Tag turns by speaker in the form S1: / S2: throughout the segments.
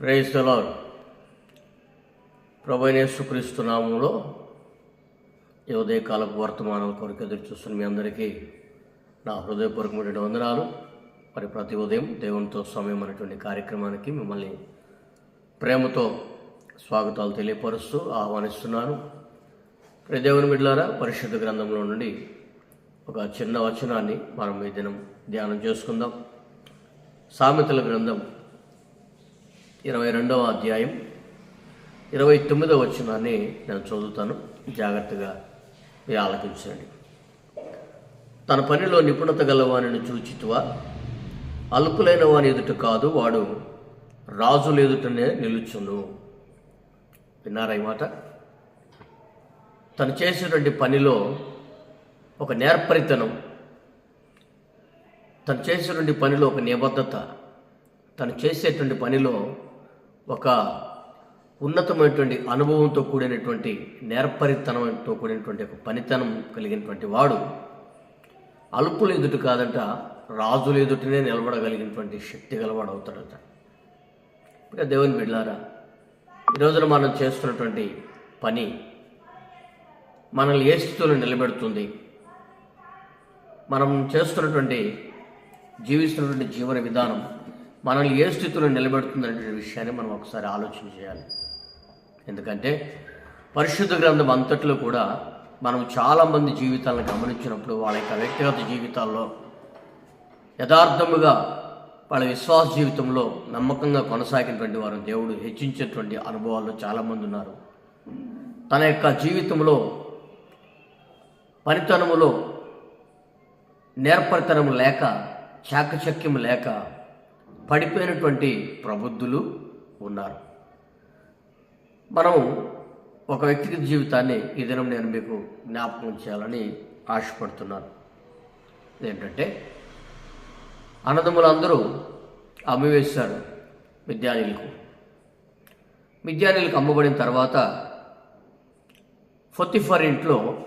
S1: Praise the lord నామంలో ఈ ఉదయకాలపు వర్తమానం కొరకు ఎదురు చూస్తున్న మీ అందరికీ నా హృదయపూర్వకమైనటువంటి వందనాలు. మరి ప్రతి ఉదయం దేవునితో సమయం అనేటువంటి కార్యక్రమానికి మిమ్మల్ని ప్రేమతో స్వాగతాలు తెలియపరుస్తూ ఆహ్వానిస్తున్నాను. ప్రతి దేవుని మిడ్లారా పరిశుద్ధ గ్రంథంలో నుండి ఒక చిన్న వచనాన్ని మనం ఈ దినం ధ్యానం చేసుకుందాం. సామెతల గ్రంథం ఇరవై రెండవ అధ్యాయం ఇరవై తొమ్మిదవ వచ్చినాన్ని నేను చదువుతాను. జాగ్రత్తగా మీరు ఆలకించండి. తన పనిలో నిపుణత గలవాణిని చూచితువా? అల్పులైన వాని ఎదుట కాదు వాడు రాజులు ఎదుటనే నిలుచును. విన్నారా ఈ మాట? తను చేసేటువంటి పనిలో ఒక నేర్పరితనం తను చేసేటువంటి పనిలో ఒక నిబద్ధత తను చేసేటువంటి పనిలో ఒక ఉన్నతమైనటువంటి అనుభవంతో కూడినటువంటి నేర్పరితనంతో కూడినటువంటి ఒక పనితనం కలిగినటువంటి వాడు అల్పులు ఎదుటి కాదంట రాజుల ఎదుటనే నిలబడగలిగినటువంటి శక్తి గలవాడు అవుతాడట. ఇక దేవుని బిడ్డారా ఈరోజున మనం చేస్తున్నటువంటి పని మనల్ని ఏ స్థితిలో నిలబెడుతుంది? మనం చేస్తున్నటువంటి జీవిస్తున్నటువంటి జీవన విధానం మనల్ని ఏ స్థితిలో నిలబెడుతుందనే విషయాన్ని మనం ఒకసారి ఆలోచన చేయాలి. ఎందుకంటే పరిశుద్ధ గ్రంథం అంతట్లో కూడా మనం చాలామంది జీవితాలను గమనించినప్పుడు వాళ్ళ యొక్క వ్యక్తిగత జీవితాల్లో యథార్థముగా వాళ్ళ విశ్వాస జీవితంలో నమ్మకంగా కొనసాగినటువంటి వారు దేవుడు హెచ్చించేటువంటి అనుభవాల్లో చాలామంది ఉన్నారు. తన యొక్క జీవితంలో పనితనములో నేర్పరితనము లేక చాకచక్యం లేక పడిపోయినటువంటి ప్రబుద్ధులు ఉన్నారు. మనం ఒక వ్యక్తిగత జీవితాన్ని ఈ దినం నేను మీకు జ్ఞాపకం చేయాలని ఆశపడుతున్నాను. ఏంటంటే అన్నదమ్ములందరూ అమ్మివేశారు మిద్యానీలకు మిద్యానీలకు అమ్మబడిన తర్వాత ఫొత్తిఫర్ ఇంట్లో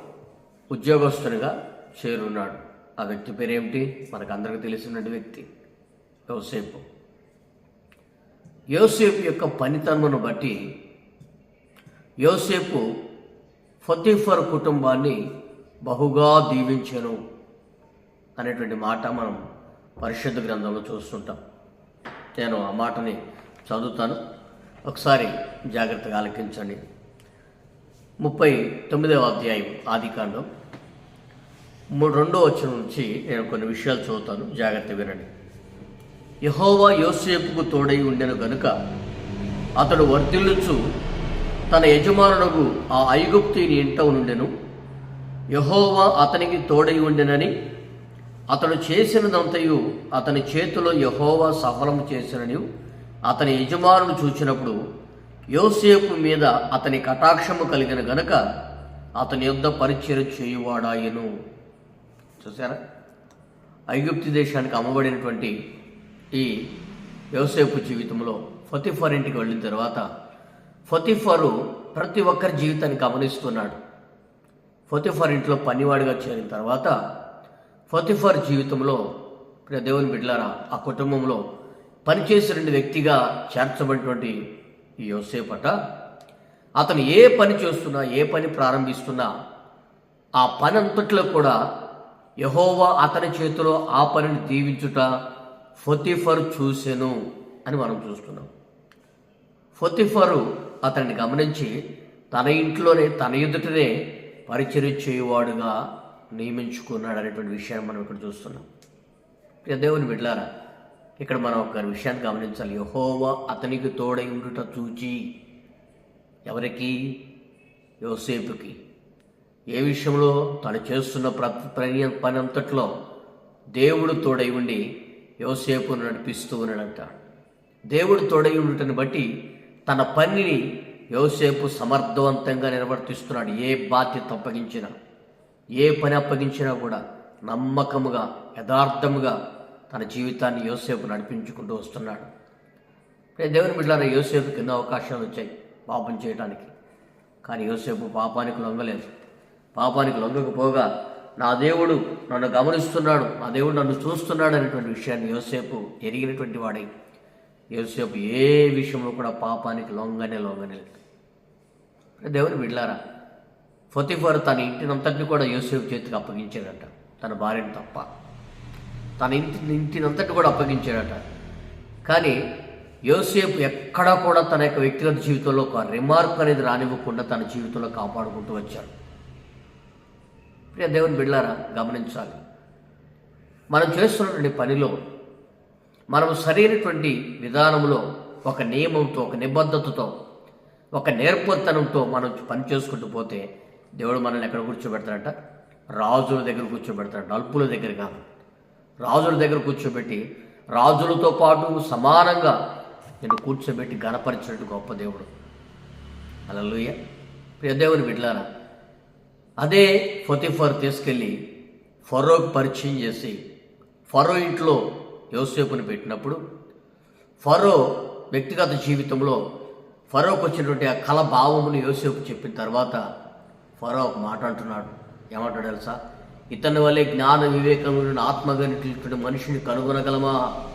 S1: ఉద్యోగస్తునిగా చేరున్నాడు. ఆ వ్యక్తి పేరేమిటి? మనకు అందరికీ తెలిసినటువంటి వ్యక్తి. యోసేపు. యోసేపు యొక్క పనితనమును బట్టి యోసేపు ఫతీఫర్ కుటుంబాన్ని బహుగా దీవించను అనేటువంటి మాట మనం పరిశుద్ధ గ్రంథంలో చూస్తుంటాం. నేను ఆ మాటని చదువుతాను. ఒకసారి జాగ్రత్తగా ఆలకించండి. ముప్పై తొమ్మిదవ అధ్యాయం ఆదికాండం మూడు రెండో వచ్చిన నుంచి నేను కొన్ని విషయాలు చదువుతాను. జాగ్రత్త వినండి. యహోవా యోసేపుకు తోడై ఉండెను గనుక అతడు వర్ధిల్లుచు తన యజమానులకు ఆ ఐగుప్తిని ఇంట ఉండెను యహోవా అతనికి తోడై ఉండెనని అతడు చేసినదంతయు అతని చేతిలో యహోవా సఫలం చేసినని అతని యజమానుడు చూచినప్పుడు యోసేపు మీద అతని కటాక్షము కలిగిన గనుక అతని యొద్ద పరిచయం చేయువాడాయను. చూసారా ఐగుప్తి దేశానికి అమ్మబడినటువంటి ఈ యోసేపు జీవితంలో ఫతిఫర్ ఇంటికి వెళ్ళిన తర్వాత ఫతిఫరు ప్రతి ఒక్కరి జీవితాన్ని గమనిస్తున్నాడు. ఫతిఫర్ ఇంట్లో పనివాడిగా చేరిన తర్వాత ఫతిఫర్ జీవితంలో దేవుని బిడ్డలారా ఆ కుటుంబంలో పనిచేసిన వ్యక్తిగా చేర్చబడినటువంటి ఈ యోసేపట అతను ఏ పని చేస్తున్నా ఏ పని ప్రారంభిస్తున్నా ఆ పని అంతట్లో కూడా యహోవా అతని చేతిలో ఆ పనిని దీవించుట ఫొతిఫర్ చూసెను అని మనం చూస్తున్నాం. ఫొతిఫరు అతన్ని గమనించి తన ఇంట్లోనే తన ఎదుటనే పరిచర్య చేయువాడుగా నియమించుకున్నాడు అనేటువంటి విషయాన్ని మనం ఇక్కడ చూస్తున్నాం. ప్రియ దేవుని బిడ్లారా ఇక్కడ మనం ఒక విషయాన్ని గమనించాలి. యహోవా అతనికి తోడై ఉండుట చూచి ఎవరికి? యోసేపుకి. ఏ విషయంలో తను చేస్తున్న ప్ర పని అంతట్లో దేవుడు తోడై ఉండి యోసేపును నడిపిస్తూ ఉన్నాడంట. దేవుడు తోడై ఉండటని బట్టి తన పనిని యోసేపు సమర్థవంతంగా నిర్వర్తిస్తున్నాడు. ఏ బాధ్యత అప్పగించినా ఏ పని అప్పగించినా కూడా నమ్మకముగా యథార్థముగా తన జీవితాన్ని యోసేపు నడిపించుకుంటూ వస్తున్నాడు. దేవుని బిడ్డలారా యోసేపు కింద అవకాశాలు వచ్చాయి పాపం చేయడానికి కానీ యోసేపు పాపానికి లొంగలేదు. పాపానికి లొంగకపోగా నా దేవుడు నన్ను గమనిస్తున్నాడు నా దేవుడు నన్ను చూస్తున్నాడు అనేటువంటి విషయాన్ని యోసేపు ఎరిగినటువంటి వాడై. యోసేపు ఏ విషయంలో కూడా పాపానికి లొంగనే లొంగనే దేవుని విడలారా ఫొతిఫర్ తన ఇంటినంతటిని కూడా యోసేపు చేతికి అప్పగించాడట. తన భార్యను తప్ప. తన ఇంటి ఇంటినంతటి కూడా అప్పగించాడట. కానీ యోసేపు ఎక్కడా కూడా తన యొక్క వ్యక్తిగత జీవితంలో ఒక రిమార్క్ అనేది రానివ్వకుండా తన జీవితంలో కాపాడుకుంటూ వచ్చాడు. ప్రియ దేవుని బిడ్లారా గమనించాలి. మనం చేస్తున్నటువంటి పనిలో మనం సరైనటువంటి విధానంలో ఒక నియమంతో ఒక నిబద్ధతతో ఒక నేర్పరితనంతో మనం పని చేసుకుంటూ పోతే దేవుడు మనల్ని ఎక్కడ కూర్చోబెడతాడంట? రాజుల దగ్గర కూర్చోబెడతాడు అల్పుల దగ్గర కాదు. రాజుల దగ్గర కూర్చోబెట్టి రాజులతో పాటు సమానంగా నేను కూర్చోబెట్టి గణపరిచినట్టు గొప్ప దేవుడు. అలా ప్రియ దేవుని బిడ్లారా అదే ఫొతిఫర్ తీసుకెళ్ళి ఫరోకి పరిచయం చేసి ఫరో ఇంట్లో యోసేపుని పెట్టినప్పుడు ఫరో వ్యక్తిగత జీవితంలో ఫరోకు వచ్చినటువంటి ఆ కళ భావమును యోసేపు చెప్పిన తర్వాత ఫరో ఒక మాట అంటున్నాడు. ఏమంటాడు తెలుసా? ఇతని వల్లే జ్ఞాన వివేకములను ఆత్మగనిటువంటి మనిషిని కనుగొనగలమా?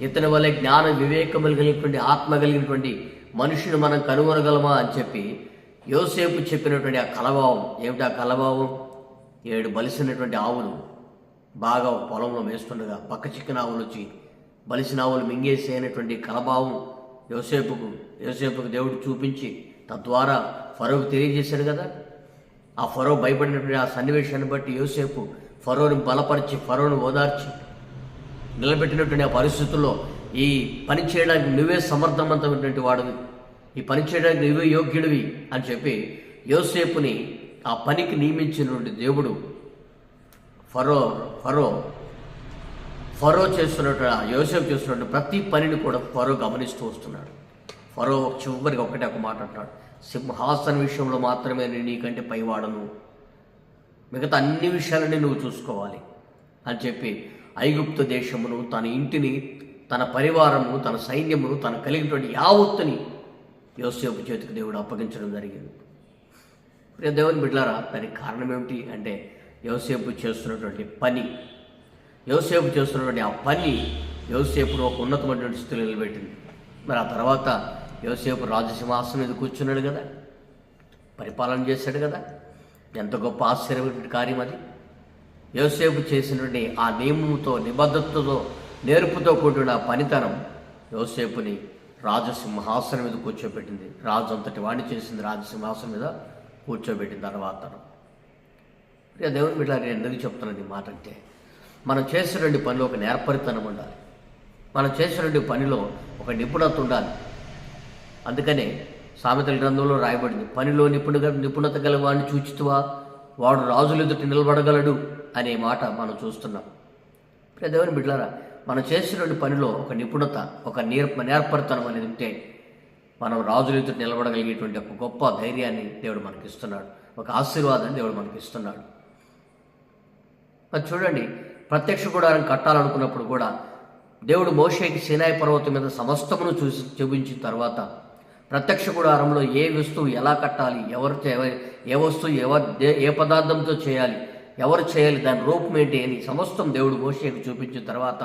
S1: ఇతని వల్లే జ్ఞాన వివేకములు కలిగినటువంటి ఆత్మ కలిగినటువంటి మనుషుని మనం కనుగొనగలమా అని చెప్పి యోసేపు చెప్పినటువంటి ఆ కలభావం ఏమిటి ఆ కలభావం ఏడు బలిసినటువంటి ఆవులు బాగా పొలంలో మేస్తుండగా పక్క చిక్కిన ఆవులు వచ్చి బలిసిన ఆవులు మింగేసే అయినటువంటి కలభావం యోసేపుకు యోసేపుకు దేవుడు చూపించి తద్వారా ఫరోకు తెలియజేశాడు కదా? ఆ ఫరో భయపడినటువంటి ఆ సన్నివేశాన్ని బట్టి యోసేపు ఫరోని బలపరిచి ఫరోను ఓదార్చి నిలబెట్టినటువంటి ఆ పరిస్థితుల్లో ఈ పని చేయడానికి నువ్వే సమర్థవంతమైనటువంటి వాడు ఈ పని చేయడానికి నువ్వే యోగ్యుడివి అని చెప్పి యోసేపుని ఆ పనికి నియమించినటువంటి దేవుడు ఫరో ఫరో ఫరో చేస్తున్నట్టు యోసేపు చేస్తున్నట్టు ప్రతి పనిని కూడా ఫరో గమనిస్తూ వస్తున్నాడు. ఫరో చివరికి ఒకటే ఒక మాట అంటాడు సింహాసన విషయంలో మాత్రమే నేను నీకంటే పైవాడను. మిగతా అన్ని విషయాలని నువ్వు చూసుకోవాలి అని చెప్పి ఐగుప్తు దేశమును తన ఇంటిని తన పరివారము తన సైన్యమును తన కలిగినటువంటి యావత్తుని యోసేపు చేతికి దేవుడు అప్పగించడం జరిగింది. ప్రియ దేవుని బిడ్లారా దానికి కారణం ఏమిటి అంటే యోసేపు చేస్తున్నటువంటి పని. యోసేపు చేస్తున్నటువంటి ఆ పని యోసేపును ఒక ఉన్నతమైనటువంటి స్థితిలో నిలబెట్టింది. మరి ఆ తర్వాత యోసేపు రాజసింహాసనం మీద కూర్చున్నాడు కదా పరిపాలన చేశాడు కదా. ఎంత గొప్ప ఆశ్చర్యమైనటువంటి కార్యం అది. యోసేపు చేసినటువంటి ఆ నియమంతో నిబద్ధతతో నేర్పుతో కూడిన పనితనం యోసేపుని రాజసింహాసనం మీద కూర్చోబెట్టింది. రాజు అంతటి వాణి చేసింది రాజసింహాసనం మీద కూర్చోబెట్టిన తర్వాత దేవుని బిడ్డ నేను ఎందుకు చెప్తున్నది ఈ మాట అంటే మనం చేసినటువంటి పనిలో ఒక నేర్పరితనం ఉండాలి. మనం చేసినటువంటి పనిలో ఒక నిపుణత ఉండాలి. అందుకనే సామెతల గ్రంథంలో రాయబడింది పనిలో నిపుణుగా నిపుణత గల వాడిని చూచితువా? వాడు రాజులు ఎదుటి నిలబడగలడు అనే మాట మనం చూస్తున్నాం. దేవుని బిడ్డలారా మనం చేసినటువంటి పనిలో ఒక నిపుణత ఒక నేర్ప నేర్పరితనం అనేది ఉంటే మనం రాజుల ఎదుటి నిలబడగలిగేటువంటి ఒక గొప్ప ధైర్యాన్ని దేవుడు మనకి ఇస్తున్నాడు ఒక ఆశీర్వాదాన్ని దేవుడు మనకి ఇస్తున్నాడు మరి చూడండి ప్రత్యక్ష గుడారం కట్టాలనుకున్నప్పుడు కూడా దేవుడు మోషేకి సినాయి పర్వతం మీద సమస్తమును చూసి చూపించిన తర్వాత ప్రత్యక్ష గుడారంలో ఏ వస్తువు ఎలా కట్టాలి ఎవరు ఏ వస్తువు ఎవరు ఏ పదార్థంతో చేయాలి ఎవరు చేయాలి దాని రూపం ఏంటి అని సమస్తం దేవుడు మోషేకి చూపించిన తర్వాత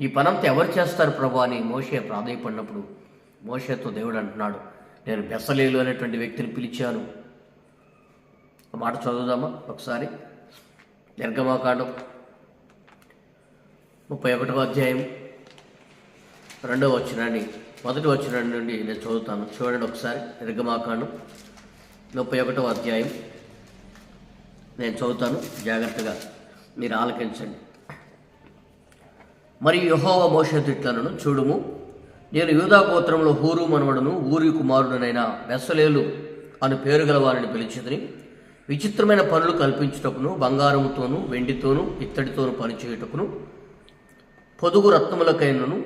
S1: ఈ పనంతా ఎవరు చేస్తారు ప్రభు అని మోషే ప్రాధాయపడినప్పుడు మోషేతో దేవుడు అంటున్నాడు నేను బెసలేలు అనేటువంటి వ్యక్తిని పిలిచాను. ఆ మాట చదువుదామా ఒకసారి? నిర్గమాకాండం ముప్పై ఒకటవ అధ్యాయం రెండవ వచ్చినాన్ని మొదటి వచ్చిన నుండి నేను చదువుతాను. చూడండి ఒకసారి నిర్గమాకాండం ముప్పై ఒకటవ అధ్యాయం. నేను చదువుతాను జాగ్రత్తగా మీరు ఆలకించండి. మరి యహోవ మోషతిట్లను చూడుము. నేను యూదాగోత్రంలో హూరు మనవడును ఊరి కుమారుడనైన బెస్సలేలు అని పేరు గలవారిని పిలిచిదని విచిత్రమైన పనులు కల్పించుటకును బంగారముతోను వెండితోను ఇత్తడితోను పనిచేయుటకును పొదుగు రత్నములకైనను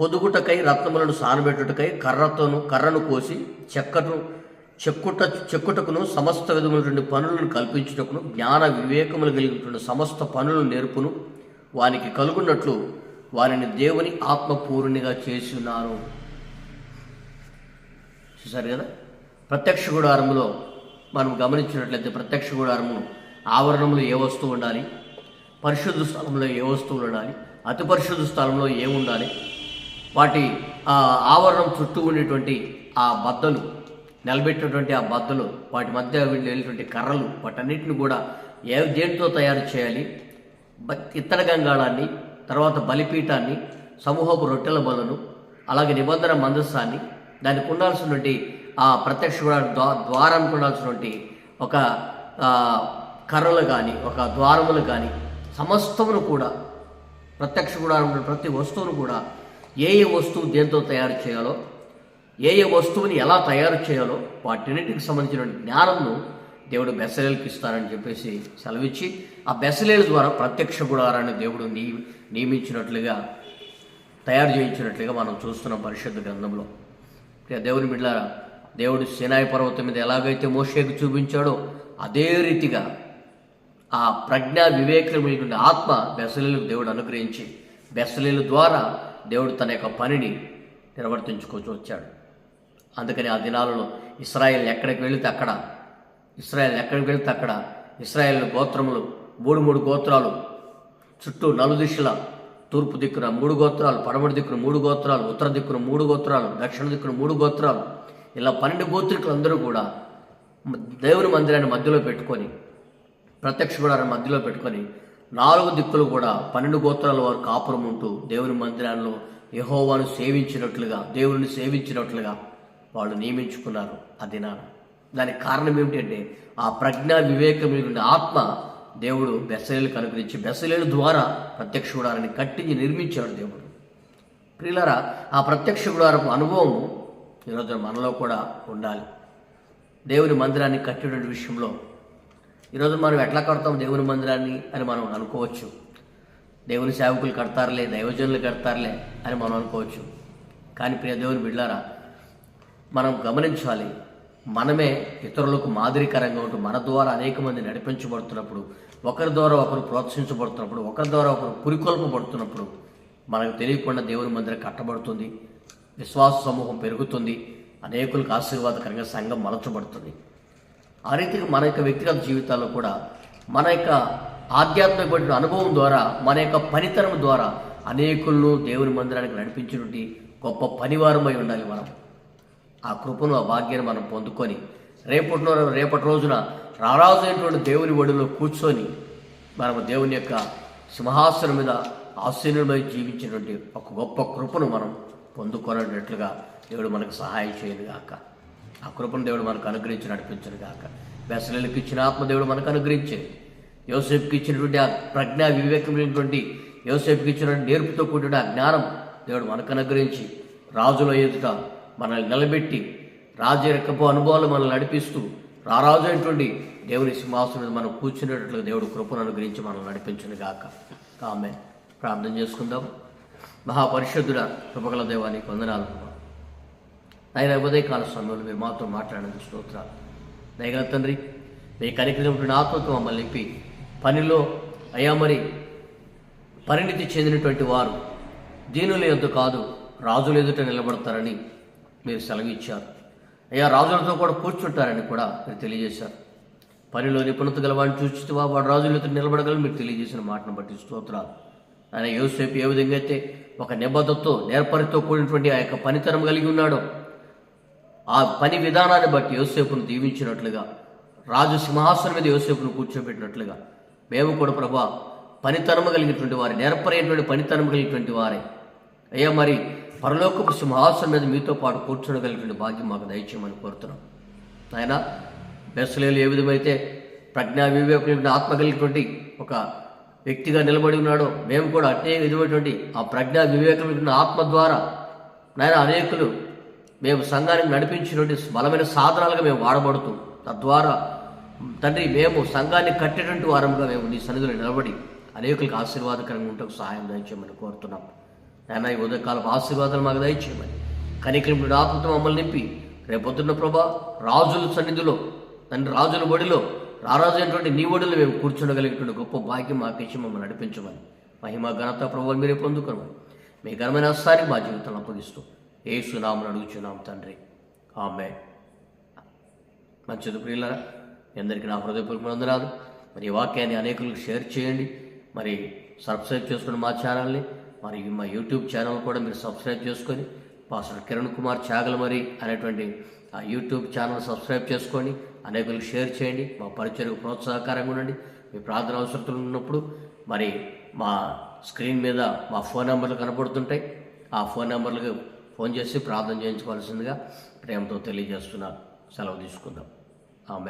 S1: పొదుగుటకై రత్నములను సానబెట్టుటకై కర్రతోను కర్రను కోసి చెక్కను చెక్కుట చెక్కుటకును సమస్త విధములటువంటి పనులను కల్పించుటకును జ్ఞాన వివేకములు కలిగినటువంటి సమస్త పనులను నేర్పును. వానికి కలుగున్నట్లు వారిని దేవుని ఆత్మపూర్ణిగా చేసి ఉన్నారు చూసారు కదా? ప్రత్యక్ష గుడారములో మనం గమనించినట్లయితే ప్రత్యక్ష గుడారము ఆవరణములో ఏ వస్తువు ఉండాలి? పరిశుద్ధ స్థలంలో ఏ వస్తువులు ఉండాలి? అతి పరిశుద్ధ స్థలంలో ఏముండాలి వాటి ఆ ఆవరణం చుట్టూ ఉండేటువంటి ఆ బద్దలు నిలబెట్టినటువంటి ఆ బద్దలు వాటి మధ్య వెళ్ళేటువంటి కర్రలు వాటన్నిటిని కూడా ఏ దేంతో తయారు చేయాలి? ఇత్తడి గంగాళాన్ని తర్వాత బలిపీఠాన్ని సమూహపు రొట్టెల బలను అలాగే నిబంధన మందస్సాన్ని దానికి ఉండాల్సినటువంటి ఆ ప్రత్యక్ష ద్వారానికి ఉండాల్సినటువంటి ఒక కర్రలు కానీ ఒక ద్వారములు కానీ సమస్తమును కూడా ప్రత్యక్ష గుడారంలో ప్రతి వస్తువును కూడా ఏ ఏ వస్తువు దేంతో తయారు చేయాలో ఏ ఏ వస్తువుని ఎలా తయారు చేయాలో వాటిన్నిటికి సంబంధించిన జ్ఞానంను దేవుడు బెసలేలకు ఇస్తారని చెప్పేసి సెలవిచ్చి ఆ బెసలేల ద్వారా ప్రత్యక్ష గుడారాన్ని దేవుడు నీ నియమించినట్లుగా తయారు చేయించినట్లుగా మనం చూస్తున్నాం పరిశుద్ధ గ్రంథంలో. దేవుని బిడ్డారా దేవుడు సినాయి పర్వతం మీద ఎలాగైతే మోషేకు చూపించాడో అదే రీతిగా ఆ ప్రజ్ఞా వివేకమైనటువంటి ఆత్మ బెసలీలకు దేవుడు అనుగ్రహించి బెసలీల ద్వారా దేవుడు తన యొక్క పనిని నిర్వర్తించుకోవచ్చు వచ్చాడు. అందుకని ఆ దినాలలో ఇస్రాయేల్ ఎక్కడికి వెళితే అక్కడ ఇస్రాయల్ ఎక్కడికి వెళ్తే అక్కడ? ఇస్రాయల్ గోత్రములు మూడు మూడు గోత్రాలు. చుట్టూ నలుదిశల తూర్పు దిక్కున మూడు గోత్రాలు పడమటి దిక్కున మూడు గోత్రాలు ఉత్తర దిక్కున మూడు గోత్రాలు దక్షిణ దిక్కున మూడు గోత్రాలు. ఇలా పన్నెండు గోత్రికులు అందరూ కూడా దేవుని మందిరాన్ని మధ్యలో పెట్టుకొని ప్రత్యక్ష గుడారాన్ని మధ్యలో పెట్టుకొని నాలుగు దిక్కులు కూడా పన్నెండు గోత్రాల వారు కాపురం ఉంటూ దేవుని మందిరాల్లో యహోవాను సేవించినట్లుగా దేవుని సేవించినట్లుగా వాళ్ళు నియమించుకున్నారు ఆ నాన్న దానికి కారణం ఏమిటంటే ఆ ప్రజ్ఞా వివేకం ఆత్మ దేవుడు బెసలేలకు అనుగ్రహించి బెసలేలు ద్వారా ప్రత్యక్ష గుడారాన్ని కట్టించి నిర్మించాడు దేవుడు. ప్రియులరా ఆ ప్రత్యక్ష గుడారపు అనుభవం ఈరోజు మనలో కూడా ఉండాలి. దేవుని మందిరాన్ని కట్టేటువంటి విషయంలో ఈరోజు మనం ఎట్లా కడతాం దేవుని మందిరాన్ని అని మనం అనుకోవచ్చు. దేవుని సేవకులు కడతారులే దైవజనులు కడతారులే అని మనం అనుకోవచ్చు. కానీ ప్రియ దేవుని బిడ్డారా మనం గమనించాలి మనమే ఇతరులకు మాదిరికరంగా ఉంటూ మన ద్వారా అనేక మంది నడిపించబడుతున్నప్పుడు ఒకరి ద్వారా ఒకరు ప్రోత్సహించబడుతున్నప్పుడు ఒకరి ద్వారా ఒకరు పురికొల్పబడుతున్నప్పుడు మనకు తెలియకుండా దేవుని మందిరం కట్టబడుతుంది విశ్వాస సమూహం పెరుగుతుంది అనేకులకు ఆశీర్వాదకరంగా సంఘం మలచబడుతుంది. ఆ రీతిగా మన యొక్క వ్యక్తిగత జీవితాల్లో కూడా మన యొక్క ఆధ్యాత్మికమైన అనుభవం ద్వారా మన యొక్క పనితనం ద్వారా అనేకులను దేవుని మందిరానికి నడిపించినటువంటి గొప్ప పనివారమై ఉండాలి మనం. ఆ కృపను ఆ భాగ్యాన్ని మనం పొందుకొని రేపటిన రేపటి రోజున రారాజైనటువంటి అయినటువంటి దేవుని ఒడిలో కూర్చొని మనం దేవుని యొక్క సింహాసనం మీద ఆశీనులమై జీవించినటువంటి ఒక గొప్ప కృపను మనం పొందుకొనేటట్లుగా దేవుడు మనకు సహాయం చేయను గాక. ఆ కృపను దేవుడు మనకు అనుగ్రహించి నడిపించను గాక. బెసలకు ఇచ్చిన ఆత్మ దేవుడు మనకు అనుగ్రహించేది యోసేపుకి ఇచ్చినటువంటి ఆ ప్రజ్ఞా వివేకమైనటువంటి యోసేపుకి ఇచ్చినటువంటి నేర్పుతో కూడిన ఆ జ్ఞానం దేవుడు మనకు అనుగ్రహించి రాజుల ఎదుట మనల్ని నిలబెట్టి రాజరకపు అనుభవాలు మనల్ని నడిపిస్తూ రారాజు అయినటువంటి దేవుని సింహాసనం మీద మనం కూర్చునేటట్లు దేవుడు కృపను అనుగ్రహించి మనల్ని నడిపించును గాక. ఆమె ప్రార్థన చేసుకుందాం. మహాపరిశుద్ధుడ కృపగల దేవానికి వందనాలు. ఆయన ఉదయకాల సమయంలో మీరు మాతో మాట్లాడినందుకు స్తోత్రాలు. దయగల తండ్రి మీ కనికరించిన ఆత్మతో మమ్మల్ని నింపి పనిలో అయ్యా మరి పరిణితి చెందినటువంటి వారు దీనుల యొద్ద కాదు రాజుల ఎదుట నిలబడతారని మీరు సెలవిచ్చారు. అయ్యా రాజులతో కూడా కూర్చుంటారని కూడా మీరు తెలియజేశారు. పనిలో నిపుణత గలవాడిని చూచితివా? వాడు రాజులతో ఎదుట నిలబడగలని మీరు తెలియజేసిన మాటను బట్టి స్తోత్రాలు. ఆయన యోసేపు ఏ విధంగా అయితే ఒక నిబద్ధతతో నేర్పరితో కూడినటువంటి ఆ యొక్క పనితనం కలిగి ఉన్నాడో ఆ పని విధానాన్ని బట్టి యోసేపును దీవించినట్లుగా రాజు సింహాసనం మీద యోసేపును కూర్చోబెట్టినట్లుగా మేము కూడా ప్రభా పనితనము కలిగినటువంటి వారి నేర్పరైనటువంటి పనితనము కలిగినటువంటి వారే. అయ్యా మరి పరలోకపు సింహాసనం మీద మీతో పాటు కూర్చోగలిగిన భాగ్యం మాకు దయచేయమని కోరుతున్నాం. ఆయన బెస్లేలు ఏ విధమైతే ప్రజ్ఞా వివేకమైనటువంటి ఆత్మ కలిగినటువంటి ఒక వ్యక్తిగా నిలబడి ఉన్నాడో మేము కూడా అట్టే విధమైనటువంటి ఆ ప్రజ్ఞా వివేకమైనటువంటి ఆత్మ ద్వారా నాయన అనేకులు మేము సంఘానికి నడిపించినటువంటి బలమైన సాధనాలుగా మేము వాడబడుతూ తద్వారా తండ్రి మేము సంఘాన్ని కట్టేటువంటి వారముగా మేము నీ సన్నిధిలో నిలబడి అనేకులకు ఆశీర్వాదకరంగా ఉంటకు సహాయం దయచేయమని కోరుతున్నాం. నాయన ఈ ఉదయకాలపు ఆశీర్వాదాలు మాకు దయచేయమని. కనికరింపుడు ఆత్మతో మమ్మల్ని నింపి రేపొద్దున్న ప్రభా రాజుల సన్నిధిలో తండ్రి రాజుల ఒడిలో రారాజు అయినటువంటి నీ ఒడిలో మేము కూర్చుండగలిగినటువంటి గొప్ప భాగ్యం మాకు ఇచ్చి మమ్మల్ని నడిపించమని. మహిమ ఘనత ప్రభావం మీరే పొందుకోమని మీ ఘనమైన సారి మా జీవితంలో అప్పగిస్తూ ఏ సునామని అడుగుచున్నాం తండ్రి. ఆమె మంచిది ప్రియులరా మీ అందరికీ నా హృదయపూర్వక వందనాలు. మరి ఈ వాక్యాన్ని అనేకులకు షేర్ చేయండి. మరి సబ్స్క్రైబ్ చేసుకుని మా ఛానల్ని మరియు మా యూట్యూబ్ ఛానల్ కూడా మీరు సబ్స్క్రైబ్ చేసుకొని పాస్టర్ కిరణ్ కుమార్ చాగలమరి అనేటువంటి ఆ యూట్యూబ్ ఛానల్ సబ్స్క్రైబ్ చేసుకొని అనేకులకు షేర్ చేయండి మా పరిచయకు ప్రోత్సాహకరంగా ఉండండి. మీ ప్రార్థన అవసరతలు ఉన్నప్పుడు మరి మా స్క్రీన్ మీద మా ఫోన్ నెంబర్లు కనపడుతుంటాయి ఆ ఫోన్ నెంబర్లకు ఫోన్ చేసి ప్రార్థన చేయించుకోవాల్సిందిగా ప్రేమతో తెలియజేస్తున్నారు సెలవు తీసుకుందాం. ఆమె